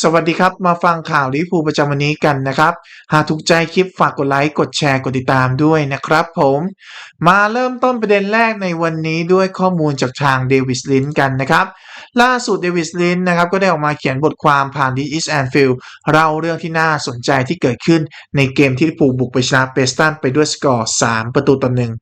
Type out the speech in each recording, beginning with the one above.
สวัสดีครับ มาฟังข่าวลิผูประจำวันนี้กันนะครับ หากถูกใจคลิปฝากกดไลค์ กดแชร์ กดติดตามด้วยนะครับผม มาเริ่มต้นประเด็นแรกในวันนี้ด้วยข้อมูลจากทางเดวิสลินกันนะครับ ล่าสุดเดวิสลินนะครับก็ได้ออกมาเขียนบทความผ่านดีอิสแอนฟิลเล่าเรื่องที่น่าสนใจที่เกิดขึ้นในเกมที่ลิฟูบุกไปชนะเปสตันไปด้วยสกอร์3ประตูต่อหนึ่ง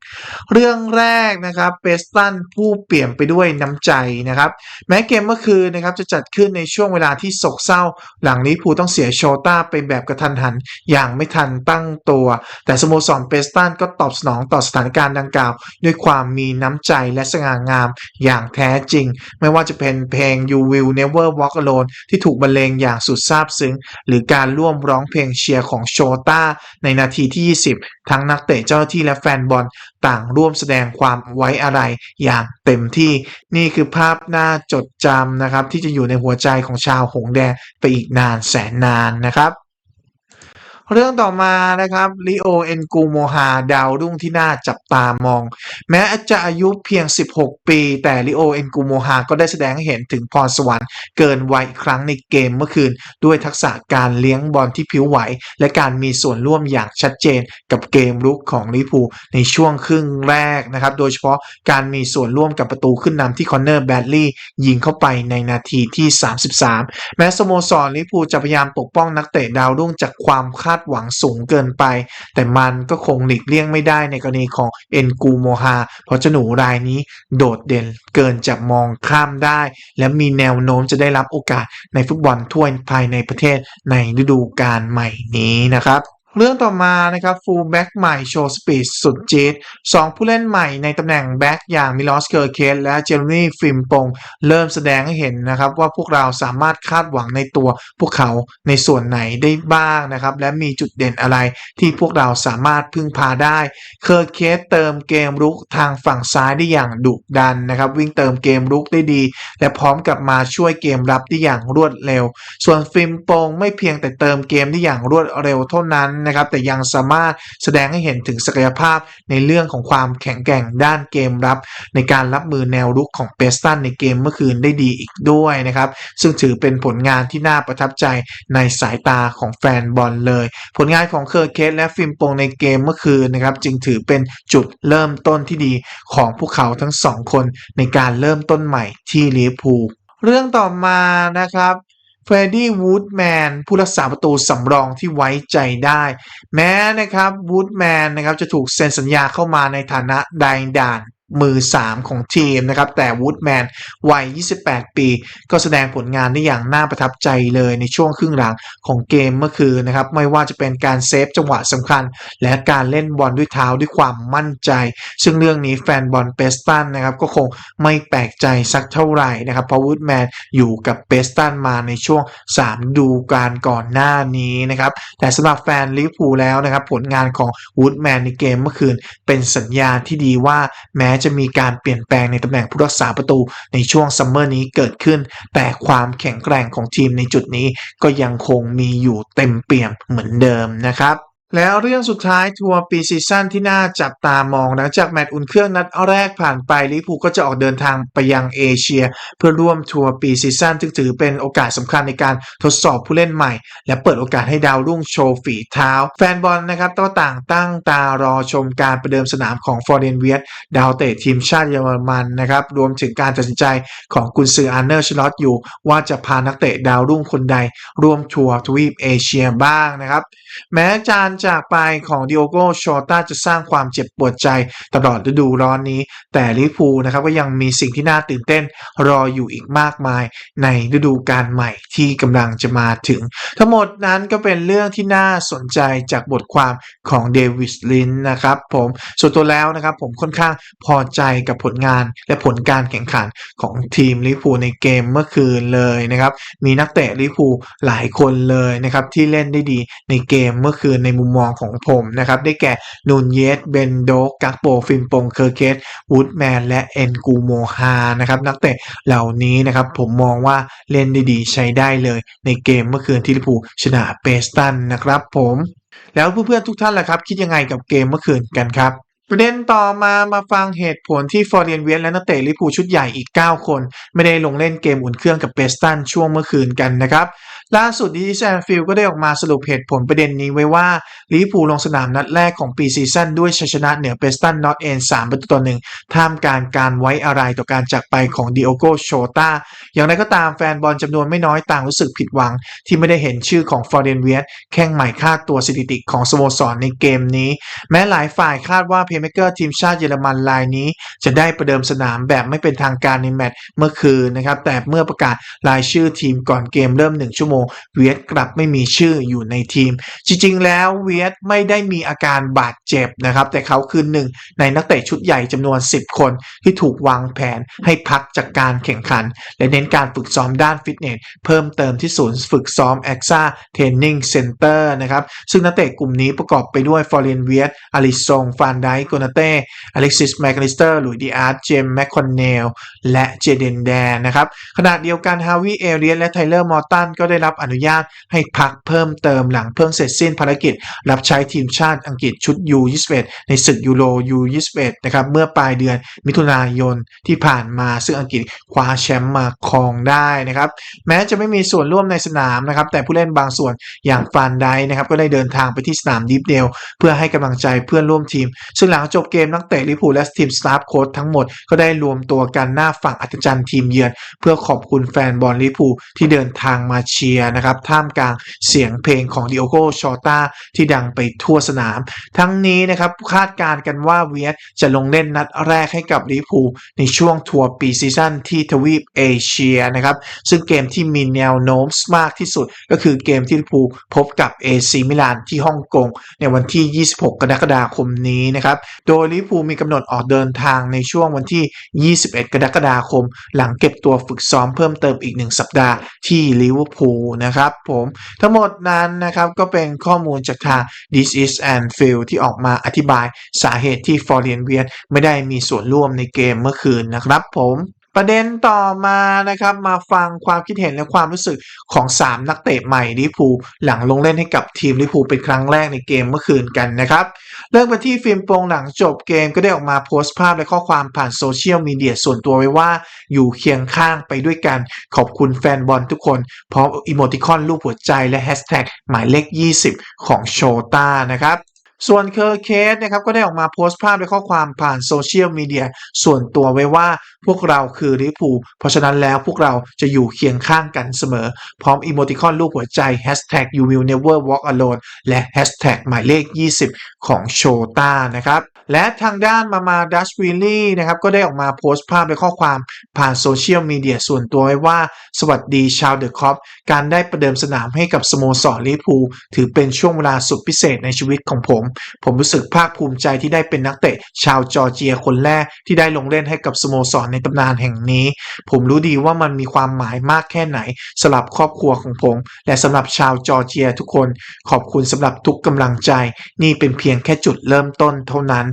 เรื่องแรกนะครับเปสตันผู้เปลี่ยนไปด้วยน้ำใจนะครับ แม้เกมเมื่อคืนนะครับจะจัดขึ้นในช่วงเวลาที่โศกเศร้าหลังลิเวอร์พูลต้องเสียโชต้าไปแบบกระทันหันอย่างไม่ทันตั้งตัว แต่สโมสรเปสตันก็ตอบสนองต่อสถานการณ์ดังกล่าว ด้วยความมีน้ำใจและสง่างามอย่างแท้จริง ไม่ว่าจะเป็นเพลง You Will Never Walk Alone ที่ถูกบรรเลงอย่างสุดซาบซึ้ง หรือการร่วมร้องเพลงเชียร์ของโชต้าในนาทีที่ 20 ทั้งนักเตะเจ้าหน้าที่และแฟนบอลต่างร่วมแสดงความไว้อะไรอย่างเต็มที่นี่คือภาพน่าจดจำนะครับ ที่จะอยู่ในหัวใจของชาวหงแดงไปอีกนานแสนนานนะครับ เรื่องต่อมานะครับลิโอเอนกูโมฮาดาวรุ่งที่น่าจับตามอง แม้จะอายุเพียง 16 ปี แต่ลิโอเอนกูโมฮาก็ได้แสดงให้เห็นถึงพรสวรรค์เกินวัยอีกครั้งในเกมเมื่อคืน ด้วยทักษะการเลี้ยงบอลที่ผิวไหว และการมีส่วนร่วมอย่างชัดเจนกับเกมรุกของลิพูในช่วงครึ่งแรกนะครับโดยเฉพาะการมีส่วนร่วมกับประตูขึ้นนำที่คอนเนอร์แบดลีย์ยิงเข้าไปในนาทีที่ 33 แม้สโมสรลิพูจะพยายามปกป้องนักเตะดาวรุ่งจากความคาดหวังสูงเกินไป แต่มันก็คงหลีกเลี่ยงไม่ได้ในกรณีของเอ็นกูโมฮาเพราะเจ้าหนูรายนี้โดดเด่นเกินจะมองข้ามได้ และมีแนวโน้มจะได้รับโอกาสในฟุตบอลถ้วยภายในประเทศในฤดูกาลใหม่นี้นะครับ เรื่องต่อมานะครับฟูลแบ็กใหม่โชว์สปีดสุดจี๊ดสองผู้เล่นใหม่ในตำแหน่งแบ็กอย่างมิลอสเกอร์เคสและเจอร์มี่ฟิมปง เริ่มแสดงให้เห็นนะครับว่าพวกเราสามารถคาดหวังในตัวพวกเขาในส่วนไหนได้บ้างนะครับ และมีจุดเด่นอะไรที่พวกเราสามารถพึ่งพาได้ เคอร์เคสเติมเกมรุกทางฝั่งซ้ายได้อย่างดุดันนะครับ วิ่งเติมเกมรุกได้ดี และพร้อมกับมาช่วยเกมรับได้อย่างรวดเร็ว ส่วนฟิมปงไม่เพียงแต่เติมเกมได้อย่างรวดเร็วเท่านั้นนะครับแต่ยังสามารถแสดงให้เห็นถึงศักยภาพในเรื่องของความแข็งแกร่งด้านเกมรับ ในการรับมือแนวรุกของเปสตันในเกมเมื่อคืนได้ดีอีกด้วยนะครับซึ่งถือเป็นผลงานที่น่าประทับใจในสายตาของแฟนบอลเลย ผลงานของเคอร์เคสและฟิมปงในเกมเมื่อคืนนะครับจึงถือเป็นจุดเริ่มต้นที่ดีของพวกเขาทั้งสองคนในการเริ่มต้นใหม่ที่ลิเวอร์พูลเรื่องต่อมานะครับ เฟรดดี้วูดแมนผู้รักษาประตูสำรองที่ไว้ใจได้ แม้นะครับวูดแมนนะครับจะถูกเซ็นสัญญาเข้ามาในฐานะไดด่าน มือ 3 ของทีมนะครับ แต่วูดแมนวัย 28 ปี ก็แสดงผลงานได้อย่างน่าประทับใจเลยในช่วงครึ่งหลังของเกมเมื่อคืนนะครับ ไม่ว่าจะเป็นการเซฟจังหวะสำคัญ และการเล่นบอลด้วยเท้าด้วยความมั่นใจ ซึ่งเรื่องนี้แฟนบอลเปสตันนะครับ ก็คงไม่แปลกใจสักเท่าไหร่นะครับ เพราะวูดแมนอยู่กับเปสตันมาในช่วง 3 ดูการก่อนหน้านี้นะครับ แต่สำหรับแฟนลิเวอร์พูลแล้วนะครับ ผลงานของวูดแมนในเกมเมื่อคืนเป็นสัญญาณที่ดีว่าแม้จะมีการเปลี่ยนแปลงในตำแหน่งผู้รักษาประตูในช่วงซัมเมอร์นี้เกิดขึ้น แต่ความแข็งแกร่งของทีมในจุดนี้ก็ยังคงมีอยู่เต็มเปี่ยมเหมือนเดิมนะครับ แล้วเรื่องสุดท้ายทัวร์ปีซีซั่นที่น่าจับตามองหลังจากแมตช์อุ่นเครื่องนัดแรกผ่านไปลิเวอร์พูลก็จะออกเดินทางไปยังเอเชีย เพื่อร่วมทัวร์ปีซีซั่นซึ่งถือเป็นโอกาสสำคัญในการทดสอบผู้เล่นใหม่ และเปิดโอกาสให้ดาวรุ่งโชว์ฝีเท้า แฟนบอลนะครับก็ต่างตั้งตารอชมการประเดิมสนามของฟอร์เรนเวียตดาวเตะทีมชาติเยอรมันนะครับรวมถึงการตัดสินใจของกุนซืออาร์เนอร์ชลอตอยู่ ว่าจะพานักเตะดาวรุ่งคนใดร่วมทัวร์ทวีปเอเชียบ้างนะครับแม้การจากไปของดิโอโกโชต้าจะสร้างความเจ็บปวดใจตลอดฤดูร้อนนี้ แต่ลิเวอร์พูนะครับก็ยังมีสิ่งที่น่าตื่นเต้นรออยู่อีกมากมายในฤดูกาลใหม่ที่กำลังจะมาถึง ทั้งหมดนั้นก็เป็นเรื่องที่น่าสนใจจากบทความของเดวิสลินนะครับผมส่วนตัวแล้วนะครับผมค่อนข้างพอใจกับผลงานและผลการแข่งขันของทีมลิเวอร์พูในเกมเมื่อคืนเลยนะครับมีนักเตะลิเวอร์พูหลายคนเลยนะครับที่เล่นได้ดีในเกมเมื่อคืนในมุมมองของผมนะครับ ได้แก่นูนเยสเบนโดกักโปฟิมปงเคอร์เคสวูดแมนและเอ็นกูโมฮานะครับนักเตะเหล่านี้นะครับผมมองว่าเล่นได้ดีใช้ได้เลย ในเกมเมื่อคืนที่ลิเวอร์พูชนะเปสตันนะครับผมแล้วเพื่อนๆทุกท่านล่ะครับ คิดยังไงกับเกมเมื่อคืนกันครับประเด็นต่อมามาฟังเหตุผลที่ฟอร์เรียนเวียนและนักเตะลิเวอร์พูชุดใหญ่อีก 9 คน ไม่ได้ลงเล่นเกมอุ่นเครื่องกับเปสตันช่วงเมื่อคืนกันนะครับ ล่าสุดดิจิแอนฟิลก็ได้ออกมาสรุปเหตุผลประเด็นนี้ไว้ว่าลิเวอร์พูลลงสนามนัดแรกของปีซีซั่นด้วยชัยชนะเหนือเปสตันนอตเอน3ประตูต่อหนึ่งท่ามกลางการไว้อะไรต่อการจากไปของดิโอโกโชตาอย่างไรก็ตามแฟนบอลจำนวนไม่น้อยต่างรู้สึกผิดหวัง ที่ไม่ได้เห็นชื่อของฟอร์เรนเวียสแข่งใหม่ค่าตัวสถิติของสโมสรในเกมนี้ แม้หลายฝ่ายคาดว่าเพย์เมเกอร์ทีมชาติเยอรมันรายนี้ จะได้ประเดิมสนามแบบไม่เป็นทางการในแมตช์เมื่อคืนนะครับแต่เมื่อประกาศรายชื่อทีมก่อนเกมเริ่ม1ชั่วโมงเวียดกลับไม่มีชื่ออยู่ในทีม จริงๆ แล้วเวียดไม่ได้มีอาการบาดเจ็บนะครับ แต่เขาคือหนึ่งในนักเตะชุดใหญ่จำนวน 10 คนที่ถูกวางแผนให้พักจากการแข่งขัน และเน้นการฝึกซ้อมด้านฟิตเนส เพิ่มเติมที่ศูนย์ฝึกซ้อม a อ a Training Center นเตอร์นะครับซึ่งนักเตะกลุ่มนี้ประกอบไปด้วยฟอร์เรนเวียดอลิซงฟานไดโกนาเต้อเล็กซิสแมคลิสเตอร์หลุยดีอาร์ตเจมแมคคอนเนลและเจเดนแดนนะครับขณะเดียวกันฮาวิเอเรียนและไทเลอร์มอร์ตันก็ได้รับอนุญาตให้พักเพิ่มเติมหลังเพิ่งเสร็จสิ้นภารกิจ รับใช้ทีมชาติอังกฤษชุด U21 ในศึกยูโร U21 นะครับเมื่อปลายเดือนมิถุนายนที่ผ่านมาซึ่งอังกฤษคว้าแชมป์มาครองได้นะครับแม้จะไม่มีส่วนร่วมในสนามนะครับแต่ผู้เล่นบางส่วนอย่างฟานไดนะครับก็ได้เดินทางไปที่สนามดีฟเดลเพื่อให้กำลังใจเพื่อนร่วมทีม ซึ่งหลังจบเกมนักเตะลิเวอร์พูลและทีมสตาฟโค้ชทั้งหมดก็ได้รวมตัวกันหน้าฝั่งอัศจรรย์ทีมเยือน เพื่อขอบคุณแฟนบอลลิเวอร์พูลที่เดินทางมาเชียร์นะครับท่ามกลางเสียงเพลงของดิโอโกชอตาที่ดังไปทั่วสนาม ทั้งนี้นะครับคาดการณ์กันว่าเวียดจะลงเล่นนัดแรกให้กับลิเวอร์พูลในช่วงทัวร์ปีซีซั่นที่ทวีปเอเชียนะครับซึ่งเกมที่มีแนวโน้มมากที่สุด ก็คือเกมที่ลิเวอร์พูลพบกับเอซีมิลานที่ฮ่องกงในวันที่ 26 กรกฎาคมนี้นะครับโดยลิเวอร์พูลมีกำหนดออกเดินทางในช่วงวันที่ 21 กรกฎาคม หลังเก็บตัวฝึกซ้อมเพิ่มเติมอีก 1 สัปดาห์ที่ลิเวอร์พูลนะครับผมทั้งหมดนั้นนะครับก็เป็นข้อมูลจากทาง This is and Field ที่ออกมาอธิบายสาเหตุที่ฟอร์เรียนเวียนไม่ได้มีส่วนร่วมในเกมเมื่อคืนนะครับผม ประเด็นต่อมานะครับมาฟังความคิดเห็นและความรู้สึกของ 3 นักเตะใหม่ลิพูหลังลงเล่นให้กับทีมลิพูเป็นครั้งแรกในเกมเมื่อคืนกันนะครับ เริ่มกันที่ฟิล์มโปรงหลังจบเกมก็ได้ออกมาโพสต์ภาพและข้อความผ่านโซเชียลมีเดียส่วนตัวไว้ว่าอยู่เคียงข้างไปด้วยกัน ขอบคุณแฟนบอลทุกคน พร้อมอีโมติคอนรูปหัวใจและแฮชแท็กหมายเลข 20 ของโชต้านะครับ ส่วนเคอร์เคสนะครับก็ได้ออกมาโพสต์ภาพและข้อความผ่านโซเชียลมีเดียส่วนตัวไว้ว่าพวกเราคือลิพูเพราะฉะนั้นแล้วพวกเราจะอยู่เคียงข้างกันเสมอ พร้อมอีโมติคอนรูปหัวใจ hashtag you will never walk alone และ hashtag หมายเลข 20 ของโชต้านะครับ และทางด้านมามาดัชวิลลี่นะครับก็ได้ออกมาโพสต์ภาพและข้อความผ่านโซเชียลมีเดียส่วนตัวไว้ว่า สวัสดีชาวเดอะคอปการได้ประเดิมสนามให้กับสโมสรลิเวอร์พูลถือเป็นช่วงเวลาสุดพิเศษในชีวิตของผม ผมรู้สึกภาคภูมิใจที่ได้เป็นนักเตะชาวจอร์เจียคนแรกที่ได้ลงเล่นให้กับสโมสรในตำนานแห่งนี้ ผมรู้ดีว่ามันมีความหมายมากแค่ไหนสำหรับครอบครัวของผม และสำหรับชาวจอร์เจียทุกคน ขอบคุณสำหรับทุกกำลังใจ นี่เป็นเพียงแค่จุดเริ่มต้นเท่านั้น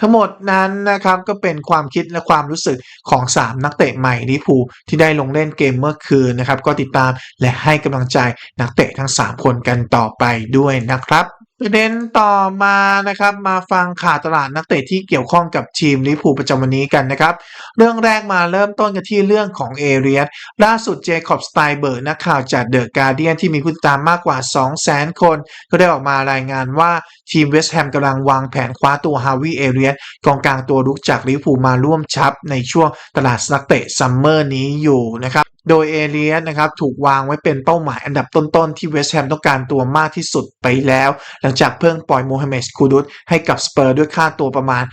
ทั้งหมดนั้นนะครับก็เป็นความคิดและความรู้สึกของ 3 นักเตะใหม่ลิพูที่ได้ลงเล่นเกมเมื่อคืนนะครับ ก็ติดตามและให้กำลังใจนักเตะทั้ง 3 คนกันต่อไปด้วยนะครับ ประเด็นต่อมานะครับมาฟังข่าวตลาดนักเตะที่เกี่ยวข้องกับทีมลิเวอร์พูลประจำวันนี้กันนะครับ เรื่องแรกมาเริ่มต้นกันที่เรื่องของเอเรียสล่าสุดเจคอบสไตเบิร์กนักข่าวจากเดอะการเดียนที่มีผู้ติดตามมากกว่า 200,000 คน ก็ได้ออกมารายงานว่าทีมเวสต์แฮมกำลังวางแผนคว้าตัวฮาวิเอเรียสกองกลางตัวรุกจากลิเวอร์พูลมาร่วมชับในช่วงตลาดนักเตะซัมเมอร์นี้อยู่นะครับ โดยเอเลียสนะครับถูกวางไว้เป็นเป้าหมายอันดับต้นๆ ที่เวสต์แฮมต้องการตัวมากที่สุดไปแล้ว หลังจากเพิ่งปล่อยโมฮัมเหม็ดคูดุสให้กับสเปอร์ด้วยค่าตัวประมาณ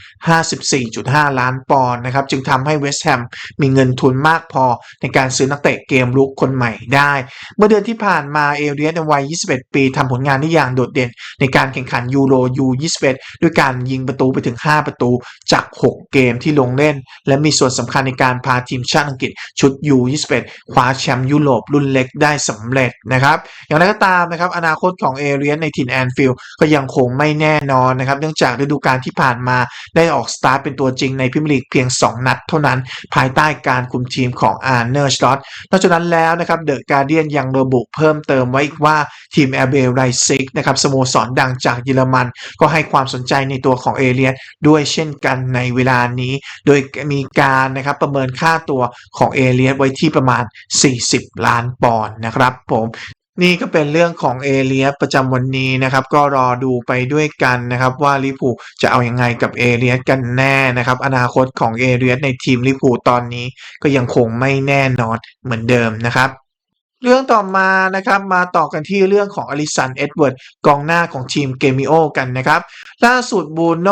54.5 ล้านปอนด์นะครับจึงทำให้เวสต์แฮมมีเงินทุนมากพอในการซื้อนักเตะเกมลุกคนใหม่ได้ เมื่อเดือนที่ผ่านมาเอเลียสในวัย 21 ปีทำผลงานได้อย่างโดดเด่น ในการแข่งขันยูโรยู21ด้วยการยิงประตูไปถึง 5 ประตูจาก 6 เกมที่ลงเล่น และมีส่วนสำคัญในการพาทีมชาติอังกฤษชุด U21 คว้าแชมป์ยุโรปรุ่นเล็กได้สำเร็จนะครับอย่างไรก็ตามนะครับอนาคตของเอเรียนในถิ่นแอนฟิลด์ก็ยังคงไม่แน่นอนนะครับเนื่องจากฤดูกาลที่ผ่านมาได้ออกสตาร์ทเป็นตัวจริงในพรีเมียร์ลีกเพียง 2 นัดเท่านั้น ภายใต้การคุมทีมของอาร์เนอร์สลอตนอกจากนั้นแล้วนะครับเดอะการเดียนยังระบุเพิ่มเติมไว้อีกว่าทีมแอร์เบลไรซิกนะครับสโมสรดังจากเยอรมัน ก็ให้ความสนใจในตัวของเอเลียนด้วยเช่นกันในเวลานี้ โดยมีการนะครับประเมินค่าตัวของเอเลียนไว้ที่ประมาณ40 ล้านปอนด์นะครับผมนี่ก็เป็นเรื่องของเอเลียสประจำวันนี้นะครับ ก็รอดูไปด้วยกันนะครับ ว่าลิปูจะเอาอยัางไงกับเอเลียสกันแน่นะครับ อนาคตของเอเลียสในทีมลิปูตอนนี้ก็ยังคงไม่แน่นอนเหมือนเดิมนะครับ เรื่องต่อมานะครับมาต่อกันที่เรื่องของอลิสันเอ็ดเวิร์ดกองหน้าของทีมเกมิโอกันนะครับ ล่าสุดบูโน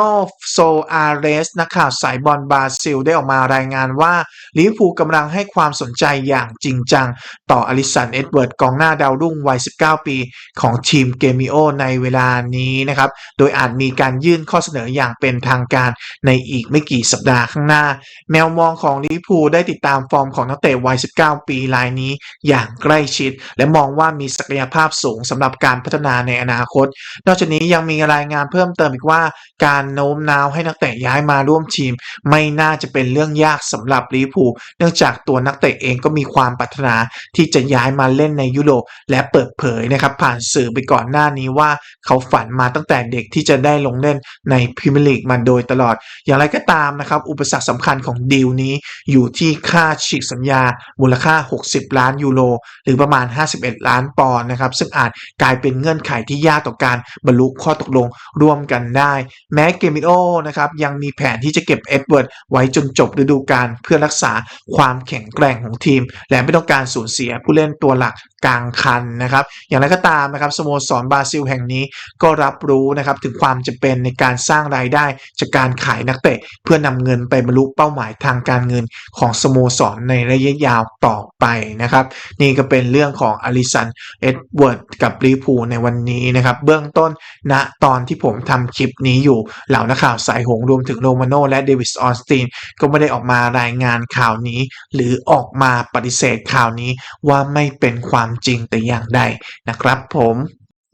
โซอาเรสนักข่าวสายบอลบราซิล ได้ออกมารายงานว่าลิเวอร์พูลกำลังให้ความสนใจอย่างจริงจัง ต่ออลิสันเอ็ดเวิร์ดกองหน้าดาวรุ่งวัย 19 ปีของทีมเกมิโอในเวลานี้นะครับ โดยอาจมีการยื่นข้อเสนออย่างเป็นทางการในอีกไม่กี่สัปดาห์ข้างหน้าแมวมองของลิเวอร์พูลได้ติดตามฟอร์มของนักเตะวัย 19 ปีรายนี้อย่างใกล้ชิด และมองว่ามีศักยภาพสูงสำหรับการพัฒนาในอนาคต นอกจากนี้ยังมีรายงานเพิ่มเติมอีกว่า การโน้มน้าวให้นักเตะย้ายมาร่วมทีม ไม่น่าจะเป็นเรื่องยากสำหรับลิเวอร์พูลเนื่องจากตัวนักเตะเองก็มีความปรารถนาที่จะย้ายมาเล่นในยุโรปและเปิดเผยนะครับผ่านสื่อไปก่อนหน้านี้ว่าเขาฝันมาตั้งแต่เด็กที่จะได้ลงเล่นในพรีเมียร์ลีกมาโดยตลอด อย่างไรก็ตามนะครับ อุปสรรคสำคัญของดีลนี้อยู่ที่ค่าฉีกสัญญา มูลค่า 60 ล้านยูโรหรือประมาณ 51 ล้านปอนด์นะครับ ซึ่งอาจกลายเป็นเงื่อนไขที่ยากต่อการบรรลุข้อตกลงร่วมกันได้ แม้เกมิโอนะครับยังมีแผนที่จะเก็บเอ็ดเวิร์ดไว้จนจบฤดูกาลเพื่อรักษาความแข็งแกร่งของทีม และไม่ต้องการสูญเสียผู้เล่นตัวหลักกลางคันนะครับ อย่างไรก็ตามนะครับสโมสรบราซิลแห่งนี้ก็รับรู้นะครับถึงความจำเป็นในการสร้างรายได้จากการขายนักเตะ เพื่อนำเงินไปบรรลุเป้าหมายทางการเงินของสโมสรในระยะยาวต่อไปนะครับ นี่ก็เป็นเรื่องของอลิสันเอ็ดเวิร์ดกับลิเวอร์พูลในวันนี้นะครับ เบื้องต้นณตอนที่ผมทำคลิปนี้อยู่เหล่านักข่าวสายหงส์รวมถึงโรมาโนและเดวิสออสตินก็ไม่ได้ออกมารายงานข่าวนี้ หรือออกมาปฏิเสธข่าวนี้ว่าไม่เป็นความจริงแต่อย่างใดนะครับผม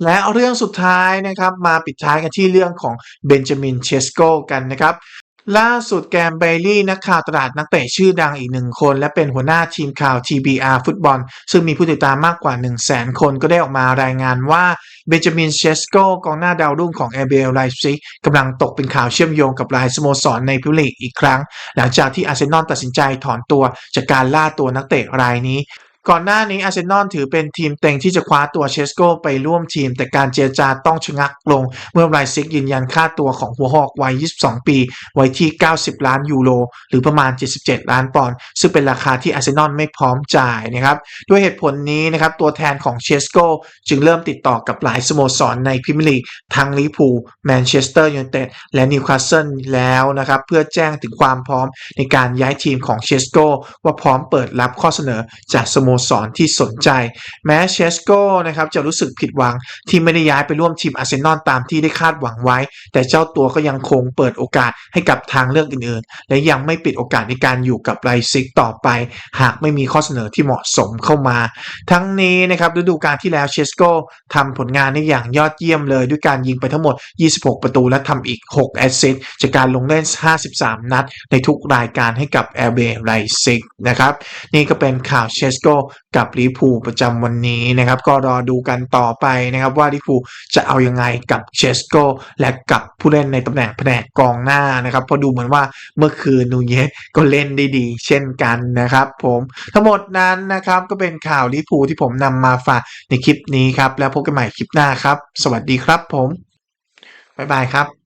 และเรื่องสุดท้ายนะครับมาปิดท้ายกันที่เรื่องของเบนจามินเชสโกกันนะครับ ล่าสุดแกมเบลลี่นักข่าวตลาดนักเตะชื่อดังอีกหนึ่งคน และเป็นหัวหน้าทีมข่าว TBR ฟุตบอล ซึ่งมีผู้ติดตามมากกว่า 1 0 0 0 0แสนคนก็ได้ออกมารายงานว่าเบนจามินเชสโกกองหน้าดาวรุ่งของเอเบลไลฟ์ซิกกำลังตกเป็นข่าวเชื่อมโยงกับรายสโมสรในพรีเมียร์ลีกอีกครั้ง หลังจากที่อาร์เซนอลตัดสินใจถอนตัวจากการล่าตัวนักเตะรายนี้ ก่อนหน้านี้อาร์เซนอลถือเป็นทีมเต็งที่จะคว้าตัวเชสโกไปร่วมทีม แต่การเจรจาต้องชะงักลง เมื่อไรซิกยืนยันค่าตัวของหัวหอกวัย 22 ปี ไว้ที่ 90 ล้านยูโรหรือประมาณ 77 ล้านปอนด์ซึ่งเป็นราคาที่อาร์เซนอลไม่พร้อมจ่ายนะครับด้วยเหตุผลนี้นะครับตัวแทนของเชสโกจึงเริ่มติดต่อกับหลายสโมสรในพรีเมียร์ลีกทั้งลิเวอร์พูลแมนเชสเตอร์ยูไนเต็ดและนิวคาสเซิลแล้วนะครับเพื่อแจ้งถึงความพร้อมในการย้ายทีมของเชสโกว่าพร้อมเปิดรับข้อเสนอจากสโมสรที่สนใจ แม้เชสโกนะครับจะรู้สึกผิดหวังที่ไม่ได้ย้ายไปร่วมทีมอาร์เซนอลตามที่ได้คาดหวังไว้ แต่เจ้าตัวก็ยังคงเปิดโอกาสให้กับทางเลือกอื่นๆ และยังไม่ปิดโอกาสในการอยู่กับไรซิกต่อไป หากไม่มีข้อเสนอที่เหมาะสมเข้ามา ทั้งนี้นะครับฤดูกาลที่แล้วเชสโกทำผลงานได้อย่างยอดเยี่ยมเลย ด้วยการยิงไปทั้งหมด 26 ประตูและทำอีก 6 แอสซิสต์จากการลงเล่น 53 นัด ในทุกรายการให้กับ LB ไรซิกนะครับนี่ก็เป็นข่าวเชสโกกับลิพูประจำวันนี้นะครับก็รอดูกันต่อไปนะครับว่าลิพูจะเอายังไงกับเชสโกและกับผู้เล่นในตำแหน่งแผนกกองหน้านะครับเพราะดูเหมือนว่าเมื่อคืนนูเยสก็เล่นได้ดี เช่นกันนะครับผมทั้งหมดนั้นนะครับก็เป็นข่าวลิพูที่ผมนำมาฝากในคลิปนี้ครับแล้วพบกันใหม่คลิปหน้าครับ สวัสดีครับผมบ๊ายบายครับ